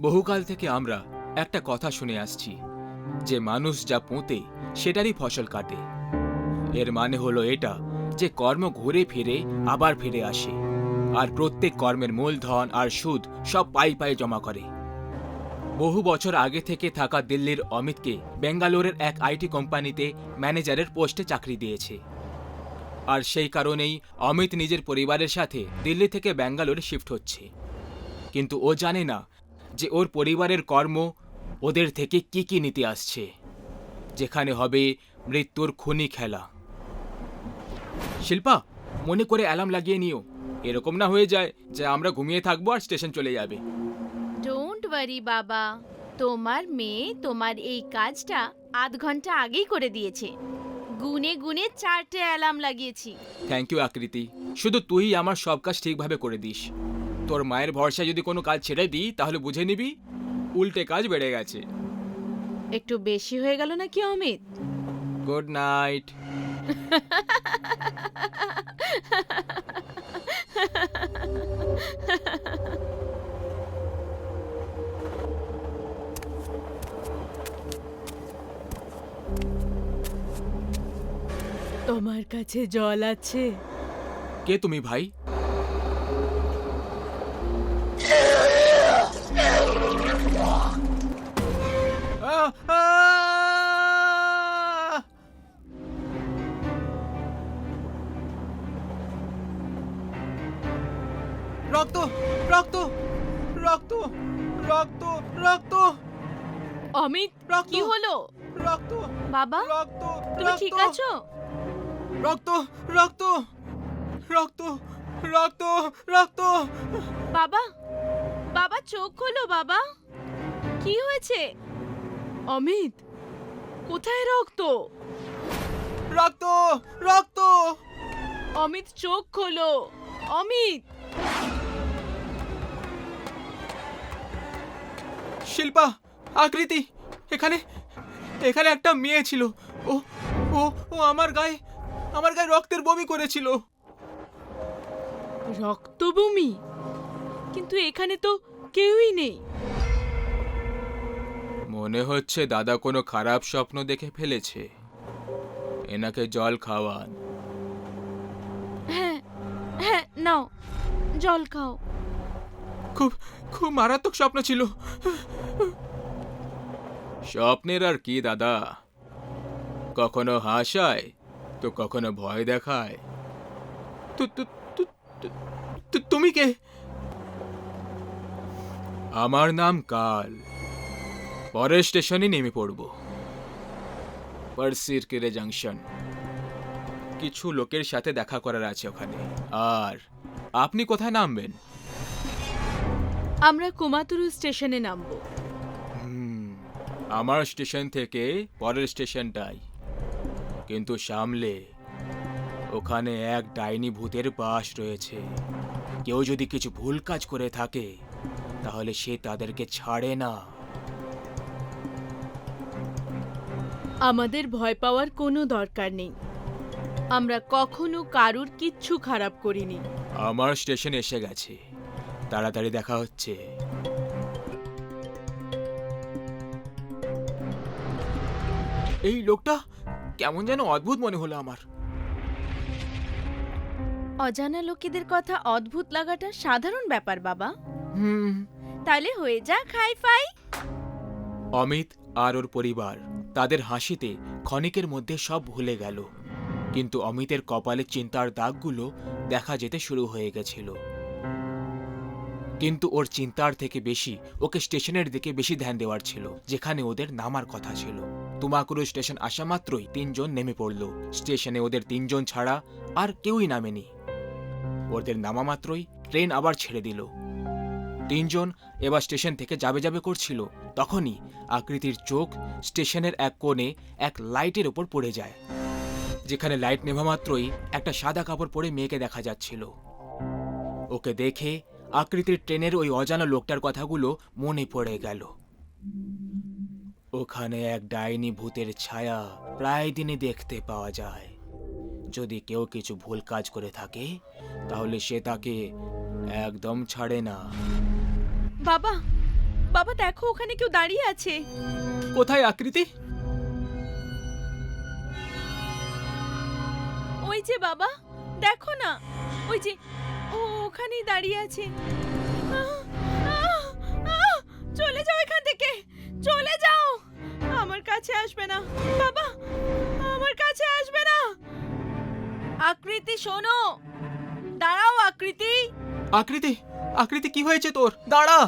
বহুকাল থেকে আমরা একটা কথা শুনে আসছি, যে মানুষ যা পোঁতে, সেটারই ফসল কাটে। এর মানে হলো এটা, যে কর্ম ঘুরে ফিরে, আবার ফিরে আসে। আর প্রত্যেক কর্মের মূলধন আর সুদ সব পাই পাই জমা করে। বহু বছর আগে থেকে থাকা দিল্লির অমিতকে বেঙ্গালোরের এক আইটি কোম্পানিতে ম্যানেজারের পোস্টে চাকরি দিয়েছে। আর সেই কারণেই অমিত নিজের পরিবারের সাথে দিল্লি থেকে ব্যাঙ্গালোরে শিফট হচ্ছে। কিন্তু ও জানে না যে ওর পরিবারের কর্ম ওদের থেকে কি কি নিতে আসছে। যেখানে হবে মৃত্যুর খুনি খেলা। শিল্পা মনে করে অ্যালার্ম লাগিয়ে নিও। এরকম না হয়ে যায় যে আমরা ঘুমিয়ে থাকব আর স্টেশন চলে যাবে। ডোন্ট ওয়ারি বাবা। তোমার মেয়ে তোমার এই কাজটা আধ ঘণ্টা আগেই করে দিয়েছে। গুনে গুনে চারটে অ্যালার্ম লাগিয়েছি। থ্যাংক ইউ আকৃতি। শুধু তুই আমার সব কাজ ঠিকভাবে করে দিস। তোর মায়ের ভরসায় যদি কোনো কাজ ছেড়ে দিই তাহলে বুঝে নিবি উল্টে কাজ বেড়ে গেছে। একটু বেশি হয়ে গেল নাকি অমিত? গুড নাইট তোমার কাছে জল আছে। কে তুমি ভাই? ঠিক আছো রক্ত রক্ত রক্ত রক্ত রক্ত। বাবা বাবা চোখ খোলো বাবা। কি হয়েছে? অমিত কোথায় রক্ত? রক্ত রক্ত। অমিত চোখ খোলো। অমিত! শিল্পা আকৃতি এখানে এখানে একটা মেয়ে ছিল। ও ও ও আমার গায়ে আমার গায়ে রক্তের বমি করেছিল। রক্তভূমি কিন্তু এখানে তো কেউই নেই। মনে হচ্ছে দাদা কোনো খারাপ স্বপ্ন দেখে ফেলেছে। এনাকে জল খাওয়ান। হ্যাঁ হ্যাঁ নাও জল খাও। খুব খুব মারাত্মক স্বপ্ন ছিল। স্বপ্নের আর কি দাদা? কখনো হাসায় তো কখনো ভয় দেখায়। তুমি কে? আমার নাম কাল। পরের স্টেশনে নেমে পড়ব। পার্সির কেরে জাংশন। কিছু লোকের সাথে দেখা করার আছে ওখানে। আর আপনি কোথায় নামবেন? আমরা কুমাতুরু স্টেশনে নামবো। হুম, আমার স্টেশন থেকে পরের স্টেশনটাই কিন্তু সামলে ওখানে এক ডাইনি ভূতের বাস রয়েছে। কেউ যদি কিছু ভুল কাজ করে থাকে তাহলে সে তাদেরকে ছাড়ে না। আমাদের ভয় পাওয়ার কোনো দরকার নেই। আমরা কখনো কারুর কিচ্ছু খারাপ করিনি। আমার স্টেশন এসে গেছে। তাড়াতাড়ি দেখা হচ্ছে। এই লোকটা? কেমন যেন অদ্ভুত মনে হলো আমার। অজানা লোকেদের কথা অদ্ভুত লাগাটা সাধারণ ব্যাপার বাবা। হুম। তাহলে হয়ে যা খাই ফাই। অমিত আর ওর পরিবার তাদের হাসিতে ক্ষণিকের মধ্যে সব ভুলে গেল। কিন্তু অমিতের কপালে চিন্তার দাগগুলো দেখা যেতে শুরু হয়ে গেছিল। কিন্তু ওর চিন্তার থেকে বেশি ওকে স্টেশনের দিকে বেশি ধ্যান দেওয়ার ছিল যেখানে ওদের নামার কথা ছিল। তুমাকুরু স্টেশন আসা মাত্রই তিনজন নেমে পড়ল। স্টেশনে ওদের তিনজন ছাড়া আর কেউই নামেনি। ওদের নামা মাত্রই ট্রেন আবার ছেড়ে দিল। তিনজন এবার স্টেশন থেকে যাবে যাবে করছিল। তখনই আকৃতির চোখ স্টেশনের এক কোণে এক লাইটের ওপর পড়ে যায়, যেখানে লাইট নেভা মাত্রই একটা সাদা কাপড় পরে মেয়েকে দেখা যাচ্ছিল। ওকে দেখে আকৃতির ট্রেনের ওই অজানা লোকটার কথাগুলো মনে পড়ে গেল। ওখানে এক ডাইনি ভূতের ছায়া প্রায় দিনই দেখতে পাওয়া যায়। যদি কেউ কিছু ভুল কাজ করে থাকে তাহলে সে তাকে একদম ছাড়ে না। বাবা বাবা দেখো ওখানে কেউ দাঁড়িয়ে আছে। কোথায় আকৃতি? ওই যে বাবা দেখো না। ওই যে ও ওখানেই দাঁড়িয়ে আছে। আহ, আহ, আহ, চলে যাও এখান থেকে চলে যাও। কাছে আসবে না। বাবা আমার কাছে আসবে না। আকৃতি শোনো। দাঁড়াও আকৃতি। আকৃতি আকৃতি কি হয়েছে তোর? দাঁড়া।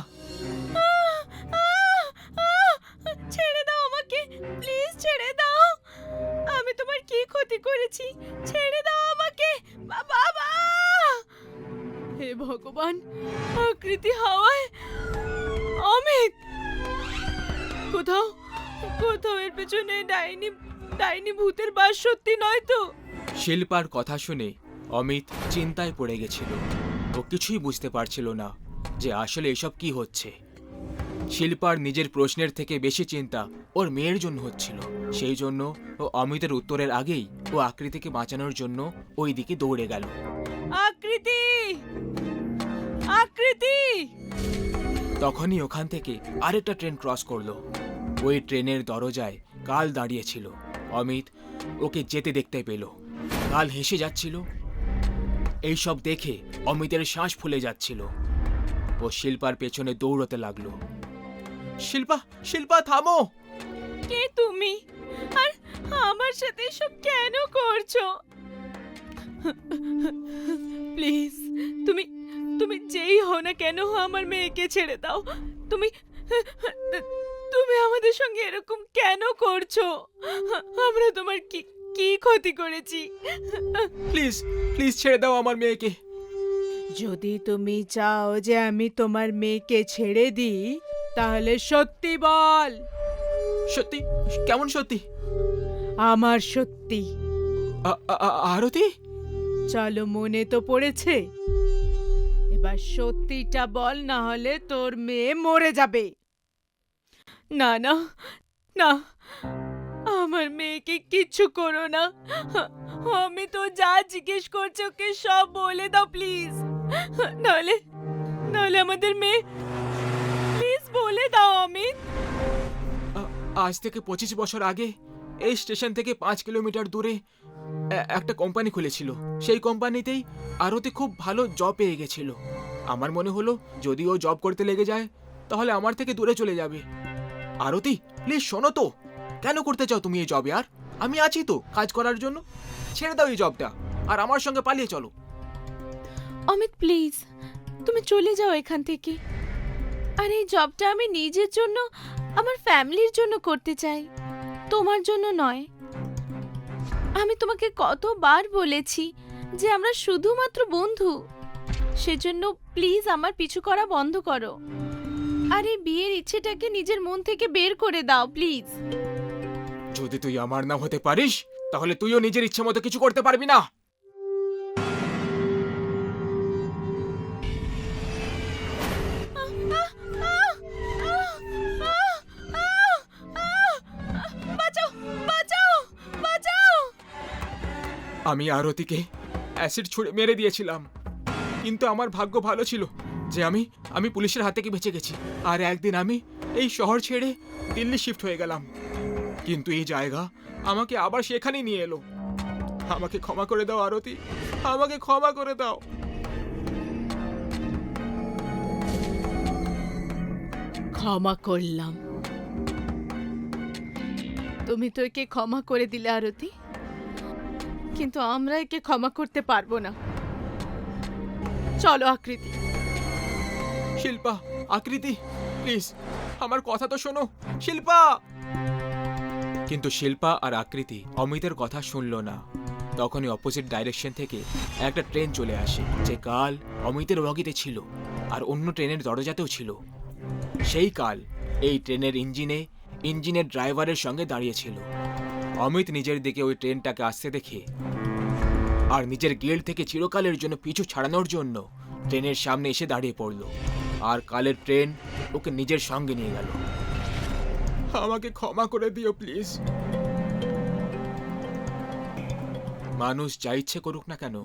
ছেড়ে দাও আমাকে প্লিজ ছেড়ে দাও। আমি তোমার কি ক্ষতি করেছি? ছেড়ে দাও আমাকে। বাবা হে ভগবান আকৃতি হাওয়ায় অমিত। কোথাও কোথাও এর পেছনে ডাইনি ডাইনি ভূতের বাস সত্যি নয় তো? শিল্পার কথা শুনে অমিত চিন্তায় পড়ে গেছিল। ও কিছুই বুঝতে পারছিল না যে আসলে এসব কি হচ্ছে। শিল্পার নিজের প্রশ্নের থেকে বেশি চিন্তা ওর মেয়ের জন্য হচ্ছিল। সেই জন্য ও অমিতের উত্তরের আগেই ও আকৃতিকে বাঁচানোর জন্য ওই দিকে দৌড়ে গেল। আকৃতি! আকৃতি! তখনই ওখান থেকে আরেকটা ট্রেন ক্রস করল। ওই ট্রেনের দরজায় কাল দাঁড়িয়েছিল। অমিত ওকে যেতে দেখতে পেল। কাল হেসে যাচ্ছিল। এইসব দেখে অমিতের শ্বাস ফুলে যাচ্ছিল। ও শিল্পার পেছনে দৌড়তে লাগল। শিল্পা শিল্পা, থামো! কে তুমি? আর আমার সাথে সব কেন করছ? প্লিজ, তুমি তুমি যেই হও না কেন আমার মেয়েকে ছেড়ে দাও। তুমি তুমি আমাদের সঙ্গে এরকম কেন করছ? আমরা তোমার কি কি ক্ষতি করেছি? প্লিজ প্লিজ ছেড়ে দাও আমার মেয়েকে। যদি তুমি চাও যে আমি তোমার মেয়েকে ছেড়ে দিই তাহলে সত্যি বল। সত্যি? কেমন সত্যি? আমার সত্যি। আ- আ- আ- আরতি? চলো মনে তো পড়েছে। এবার সত্যিটা বল না হলে তোর মেয়ে মরে যাবে। না না না, আমার মেয়েকে কিচ্ছু করো না। আমি তো যা জিজ্ঞেস করছে ওকে সব বলে দাও প্লিজ নাহলে নাহলে আমাদের মেয়ে প্লিজ বলে দাও অমিত। আজ থেকে পঁচিশ বছর আগে এই স্টেশন থেকে পাঁচ কিলোমিটার দূরে একটা কোম্পানি খুলেছিল। সেই কোম্পানিতেই আরতি খুব ভালো জব পেয়ে গেছিল। আমার মনে হলো, যদি ও জব করতে লেগে যায়, তাহলে আমার থেকে দূরে চলে যাবে। আরতি, প্লিজ শোনো তো। কেন করতে চাও তুমি এই জবে আর? আমি আছি তো কাজ করার জন্য। ছেড়ে দাও এই জবটা আর আমার সঙ্গে পালিয়ে চলো। অমিত, প্লিজ, তুমি চলে যাও এখান থেকে। আর এই জবটা আমি নিজের জন্য, আমার ফ্যামিলির জন্য করতে চাই। তোমার জন্য নয়। আমি তোমাকে কতবার বলেছি যে আমরা শুধুমাত্র বন্ধু। সেজন্য প্লিজ আমার পিছু করা বন্ধ করো। আর বিয়ের ইচ্ছেটাকে নিজের মন থেকে বের করে দাও প্লিজ। যদি তুই আমার না হতে পারিস তাহলে তুইও নিজের ইচ্ছে মতো কিছু করতে পারবি না। আমি আরতিকে অ্যাসিড ছুঁড়ে মেরে দিয়েছিলাম কিন্তু আমার ভাগ্য ভালো ছিল। যে আমি আমি পুলিশের হাত থেকে বেঁচে গেছি। আর একদিন আমি এই শহর ছেড়ে দিল্লি শিফট হয়ে গেলাম। কিন্তু এই জায়গা আমাকে আবার সেখানেই নিয়ে এলো। আমাকে ক্ষমা করে দাও, আরতি। আমাকে ক্ষমা করে দাও। ক্ষমা করলাম। তুমি তো একে ক্ষমা করে দিলে, আরতি। কিন্তু আমরা একে ক্ষমা করতে পারব না। চলো, আকৃতি। শিল্পা, আকৃতি প্লিজ আমার কথা তো শোনো। শিল্পা! কিন্তু শিল্পা আর আকৃতি অমিতের কথা শুনলো না। তখনই অপোজিট ডাইরেকশন থেকে একটা ট্রেন চলে আসে, যে কাল অমিতের বগিতে ছিল আর অন্য ট্রেনের দরজাতেও ছিল। সেই কাল এই ট্রেনের ইঞ্জিনে ইঞ্জিনের ড্রাইভারের সঙ্গে দাঁড়িয়েছিল অমিত নিজের দিকে ওই ট্রেনটাকে আসতে দেখে আর নিজের গেট থেকে চিরকালের জন্য পিছু ছাড়ানোর জন্য ট্রেনের সামনে এসে দাঁড়িয়ে পড়ল। আর কালের ট্রেন ওকে নিজের সঙ্গে নিয়ে গেল। আমাকে ক্ষমা করে দিও প্লিজ। মানুষ যা ইচ্ছে করুক না কেন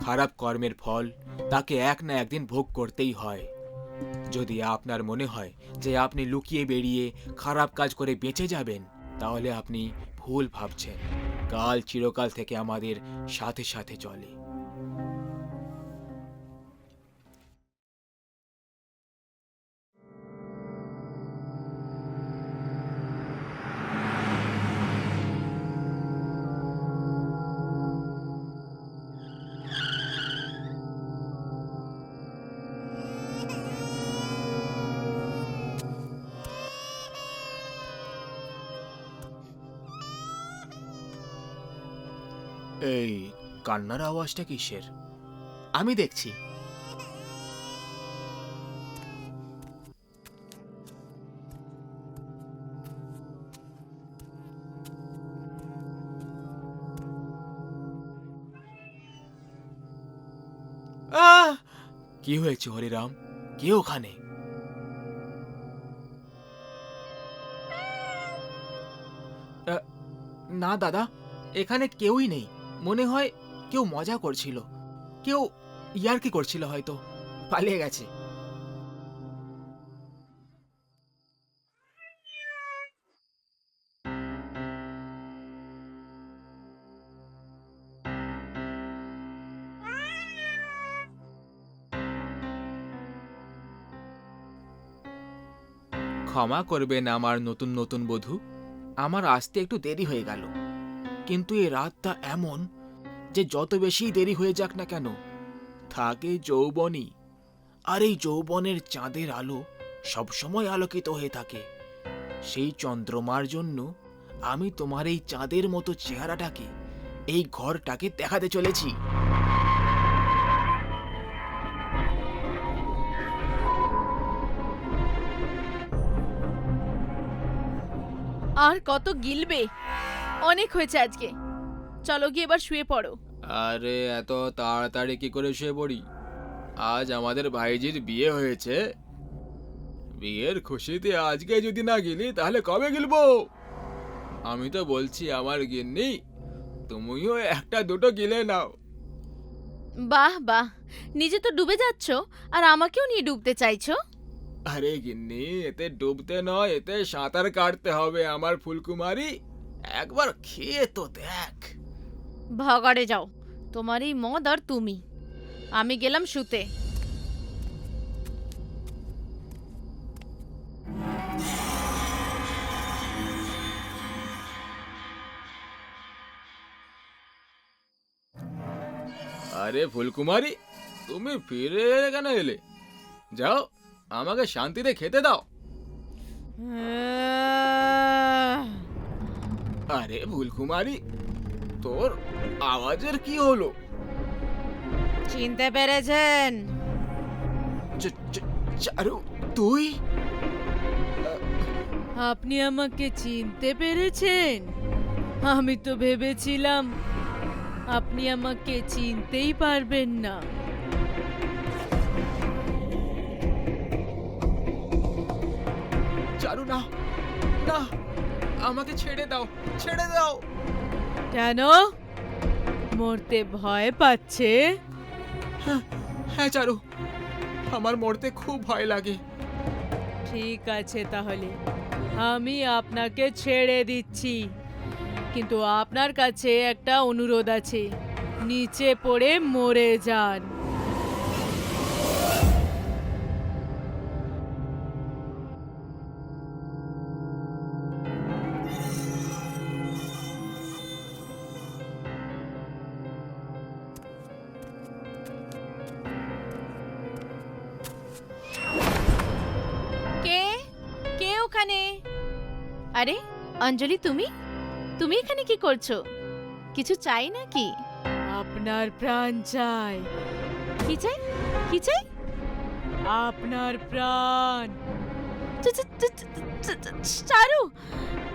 খারাপ কর্মের ফল তাকে এক না একদিন ভোগ করতেই হয়। যদি আপনার মনে হয় যে আপনি লুকিয়ে বেরিয়ে খারাপ কাজ করে বেঁচে যাবেন তাহলে আপনি ভুল ভাবছেন। কাল চিরকাল থেকে আমাদের সাথে সাথে চলে। এই কান্নার আওয়াজটা কিসের? আমি দেখছি! কি হয়েছে হরিরাম? কে ওখানে? না দাদা, এখানে কেউই নেই। মনে হয় কেউ মজা করছিল। কেউ ইয়ার্কি করছিল হয়তো। পালিয়ে গেছে। ক্ষমা করবেন আমার নতুন নতুন বধূ। আমার আসতে একটু দেরি হয়ে গেল। কিন্তু এই রাতটা এমন যে যত বেশি দেরি হয়ে যাক না কেন, থাকে যৌবনই। আর এই যৌবনের চাঁদের আলো সবসময় আলোকিত হয়ে থাকে। সেই চন্দ্রমার জন্য আমি তোমার এই চাঁদের মতো চেহারাটাকে এই ঘরটাকে দেখাতে চলেছি। আর কত গিলবে? অনেক হয়েছে আজকে। চলো গিয়ে এবার শুয়ে পড়ো। আরে এত তাড়াতাড়ি কি করে শুয়ে পড়ি? আজ আমাদের ভাইজির বিয়ে হয়েছে। বিয়ের খুশিতে আজকে যদি না গেলি তাহলে কবে গিলবো? আমি তো বলছি আমার গিন্নি তুমিও একটা দুটো গিলে নাও। বাহ বাহ নিজে তো ডুবে যাচ্ছ আর আমাকেও নিয়ে ডুবতে চাইছো? আরে গিন্নি এতে ডুবতে নয় এতে সাঁতার কাটতে হবে আমার ফুলকুমারী। একবার খেয়ে তো দেখ। ভাগাড়ে যাও। তোমার এই মদ আর তুমি। আমি গেলাম শুতে। আরে ফুলকুমারী তুমি ফিরে কেন এলে? যাও আমাকে শান্তিতে খেতে দাও। আরে ফুলকুমারী তোর আওয়াজের কি হলো? চিনতে পেরেছেন? চারু তুই? আপনি আমাকে চিনতে পেরেছেন? আমি তো ভেবেছিলাম আপনি আমাকে চিনতেই পারবেন না। চারু না না। আমাকে ছেড়ে দাও ছেড়ে দাও। কেন? মরতে ভয় পাচ্ছে? হ্যাঁ চারু আমার মরতে খুব ভয় লাগে। ঠিক আছে তাহলে আমি আপনাকে ছেড়ে দিচ্ছি। কিন্তু আপনার কাছে একটা অনুরোধ আছে নিচে পড়ে মরে যান। অঞ্জলি তুমি? তুমি এখানে কি করছ? কিছু চাই নাকি? আপনার প্রাণ চাই। কি চাই? কি চাই? আপনার প্রাণ। চারু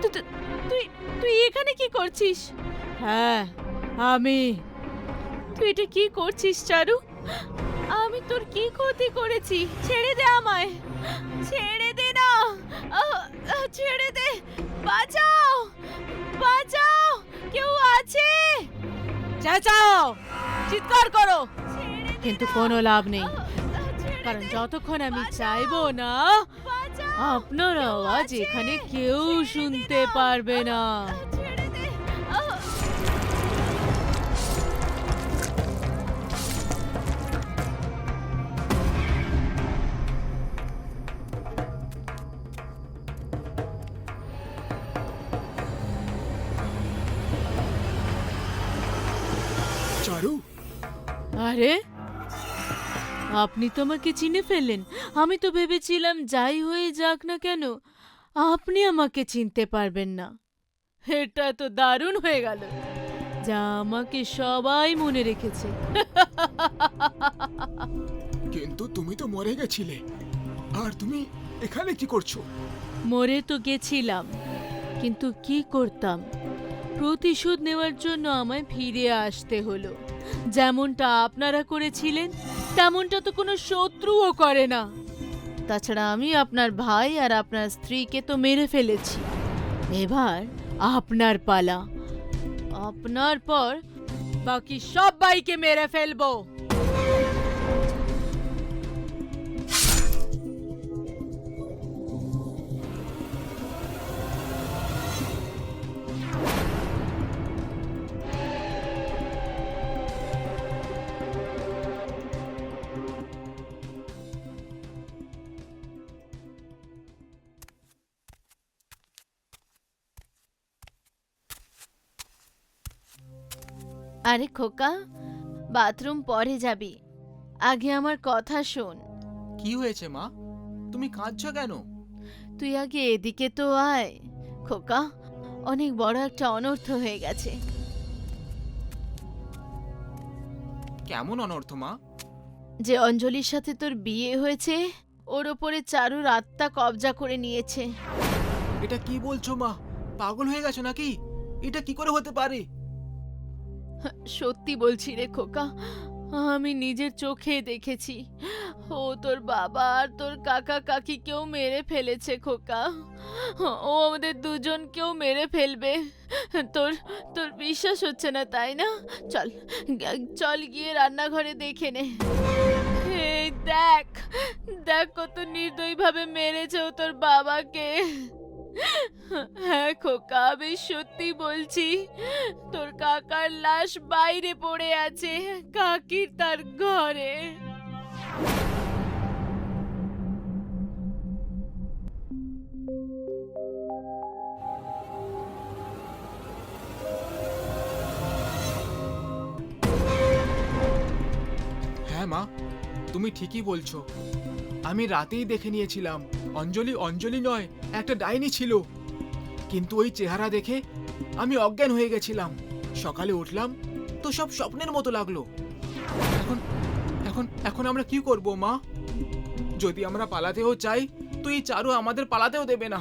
তুই তুই এখানে কি করছিস? হ্যাঁ আমি। তুই এটা কি করছিস চারু আমি তোর কি ক্ষতি করেছি? ছেড়ে দে আমায়। ছেড়ে দে না। ছেড়ে দে। বাঁচাও! বাঁচাও! কেউ আছে? চেঁচাও! চিৎকার করো! কিন্তু কোনো লাভ নেই। কারণ যতক্ষণ আমি চাইব না আপনার আওয়াজ এখানে কেউ শুনতে পারবে না। চারু। আরে আপনি তো আমাকে চিনে ফেললেন। আমি তো ভেবেছিলাম যাই হয়ে যাক না কেন আপনি আমাকে চিনতে পারবেন না। এটা তো দারুণ হয়ে গেল। যা আমাকে সবাই মনে রেখেছে। কিন্তু তুমি তো মরে গেছিলে। আর তুমি এখানে কি করছ? মরে তো গেছিলাম কিন্তু কি করতাম? প্রতিশোধ নেওয়ার জন্য আমায় ফিরে আসতে হলো। যেমনটা আপনারা করেছিলেন, তেমনটা তো কোনো শত্রুও করে না। তাছাড়া আমি আপনার ভাই আর আপনার স্ত্রীকে তো মেরে ফেলেছি। এবার আপনার পালা। আপনার পর বাকি সব বাইকে মেরে ফেলব। আরে খোকা বাথরুম পরে যাবি। আগে আমার কথা শোন। কি হয়েছে মা? তুমি কাঁদছো কেন? তুই আগে এদিকে তো আয়। খোকা অনেক বড় একটা অনর্থ হয়ে গেছে। কেমন অনর্থ মা? যে অঞ্জলির সাথে তোর বিয়ে হয়েছে ওর ওপরে চারুর আত্মা কবজা করে নিয়েছে। এটা কি বলছো মা? পাগল হয়ে গেছো নাকি? এটা কি করে হতে পারে? সত্যি বলছি রে খোকা, আমি নিজের চোখে দেখেছি। ও তোর বাবা আর তোর কাকা কাকিকেও মেরে ফেলেছে খোকা। ও আমাদের দুজনকেও মেরে ফেলবে। তোর তোর বিশ্বাস হচ্ছে না, তাই না? চল চল গিয়ে রান্নাঘরে দেখে নে। দেখ দেখ কত নির্দয়ীভাবে মেরেছে ও তোর বাবাকে। হ্যাঁ খোকা, আমি সত্যি বলছি, তোর কাকার লাশ বাইরে পড়ে আছে, কাকির তার ঘরে। হ্যাঁ মা, তুমি ঠিকই বলছো। আমি রাতেই দেখে নিয়েছিলাম। অঞ্জলি অঞ্জলি নয় একটা ডাইনি ছিল। কিন্তু ওই চেহারা দেখে আমি অজ্ঞান হয়ে গেছিলাম। সকালে উঠলাম তো সব স্বপ্নের মতো লাগল। এখন এখন এখন আমরা কি করব মা? যদি আমরা পালাতেও চাই তো এই চারু আমাদের পালাতেও দেবে না।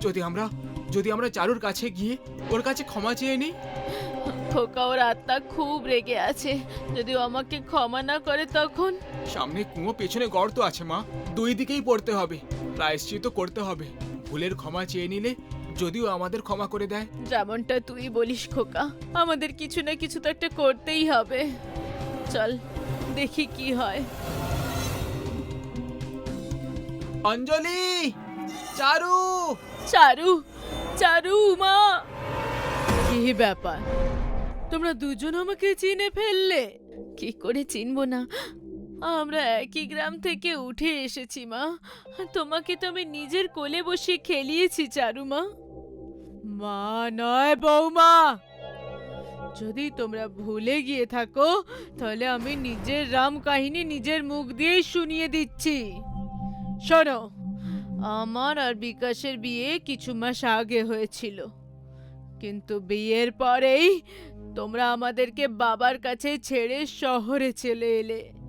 যদি আমরা যদি আমরা চারুর কাছে গিয়ে ওর কাছে ক্ষমা চেয়ে নিই? খোকা ওর আত্মা খুব রেগে আছে। যদি ও আমাকে ক্ষমা না করে তখন? সামনে কুয়ো পেছনে গর্ত আছে মা। দুই দিকেই পড়তে হবে। প্রায়শ্চিত করতে হবে। ভুলের ক্ষমা চেয়ে নিলে যদিও আমাদের ক্ষমা করে দেয়। যেমনটা তুই বলিস খোকা আমাদের কিছু না কিছু তো একটা করতেই হবে। চল দেখি কি হয়। অঞ্জলি! চারু! চারু চারু মা কি ব্যাপার? তোমরা দুজন আমাকে চিনে ফেললে? কি করে চিনবো না? আমরা একই গ্রাম থেকে উঠে এসেছি, মা। তোমাকে তো আমি নিজের কোলে বসে খেলিয়েছি, চারু মা। মা নয় বৌমা। যদি তোমরা ভুলে গিয়ে থাকো, তাহলে আমি নিজের রাম কাহিনী নিজের মুখ দিয়েই শুনিয়ে দিচ্ছি। শোনো, আমার আর বিকাশের বিয়ে কিছু মাস আগে হয়েছিল। কিন্তু বিয়ের পরেই তোমরা আমাদেরকে বাবার কাছে ছেড়ে শহরে চলে এলে।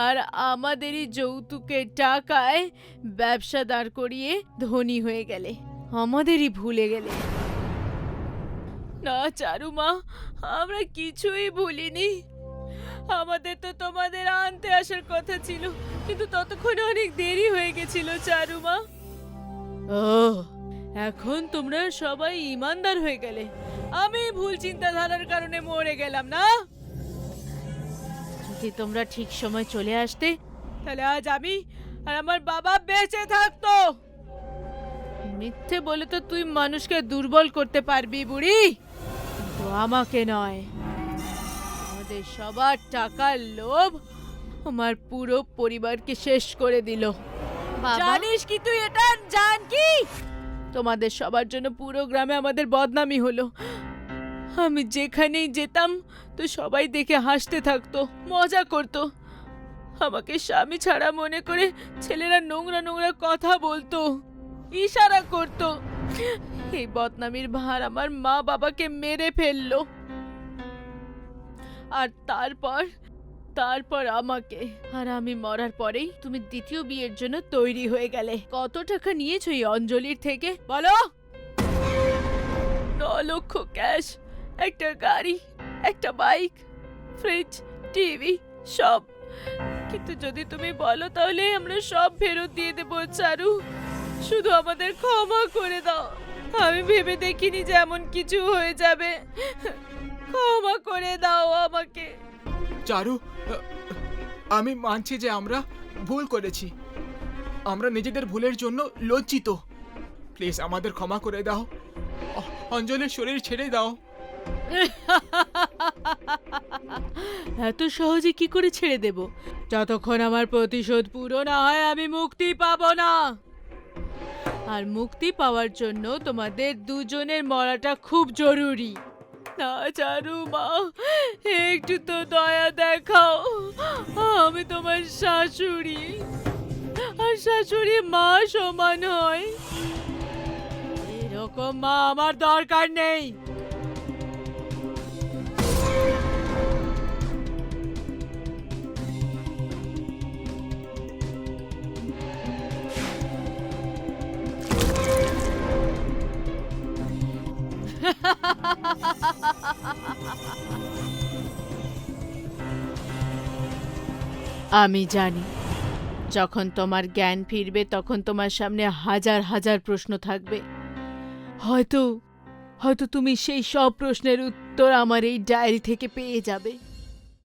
আর আমাদেরই যৌতুকের টাকায় ব্যবসা দাঁড় করিয়ে ধনী হয়ে গেলে, আমাদেরই ভুলে গেলে। না, চারু মা, আমরা কিছুই ভুলিনি। আমাদের তো তোমাদের আনতে আসার কথা ছিল, কিন্তু ততক্ষণে অনেক দেরি হয়ে গেছিল, চারু মা। ও, এখন তোমরা সবাই ইমানদার হয়ে গেলে। আমি ভুল চিন্তাধারার কারণে মরে গেলাম, না? যদি তোমরা ঠিক সময় চলে আসতে তাহলে আজ আমি আর আমার বাবা বেঁচে থাকতো। মিথ্যে বলে তো তুই মানুষকে দুর্বল করতে পারবি বুড়ি। কিন্তু আমাকে নয়। আমাদের সবার টাকার লোভ আমার পুরো পরিবারকে শেষ করে দিল। জানিস কি তুই এটা? জান কি? তোমাদের সবার জন্য পুরো গ্রামে আমাদের বদনামি হলো। আমি যেখানেই যেতাম তো সবাই দেখে হাসতে থাকতো, মজা করতো। আমাকে স্বামী ছাড়া মনে করে ছেলেরা নোংরা নোংরা কথা বলতো, ইশারা করতো। এই বদনামির ভার আমার মা বাবাকে মেরে ফেলল। আর তারপর তারপর আমাকে। আর আমি মরার পরেই তুমি দ্বিতীয় বিয়ের জন্য তৈরি হয়ে গেলে। কত টাকা নিয়েছো এই অঞ্জলির থেকে? বলো! ন লক্ষ ক্যাশ, একটা গাড়ি একটা বাইক ফ্রিজ টিভি সব। কিন্তু যদি তুমি বলো তাহলে আমরা সব ফেরত দিয়ে দেবো, চারু। শুধু আমাদের ক্ষমা করে দাও। আমি ভেবে দেখিনি যে এমন কিছু হয়ে যাবে। ক্ষমা করে দাও আমাকে। চারু, আমি মানছি যে আমরা ভুল করেছি। আমরা নিজেদের ভুলের জন্য লজ্জিত। প্লিজ আমাদের ক্ষমা করে দাও। অঞ্জলির শরীর ছেড়ে দাও। এত সহজে কি করে ছেড়ে দেব? যতক্ষণ আমার প্রতিশোধ পুরো না হয়, আমি মুক্তি পাবো না। আর মুক্তি পাওয়ার জন্য তোমাদের দুজনের মরাটা খুব জরুরি। না চারু মা, একটু তো দয়া দেখাও। আমি তোমার শাশুড়ি। আর শাশুড়ি মা সমান হয়। এরকম মা আমার দরকার নেই। আমি জানি, যখন তোমার জ্ঞান ফিরবে, তখন তোমার সামনে হাজার হাজার প্রশ্ন থাকবে। হয়তো হয়তো তুমি সেই সব প্রশ্নের উত্তর আমার এই ডায়েরি থেকে পেয়ে যাবে।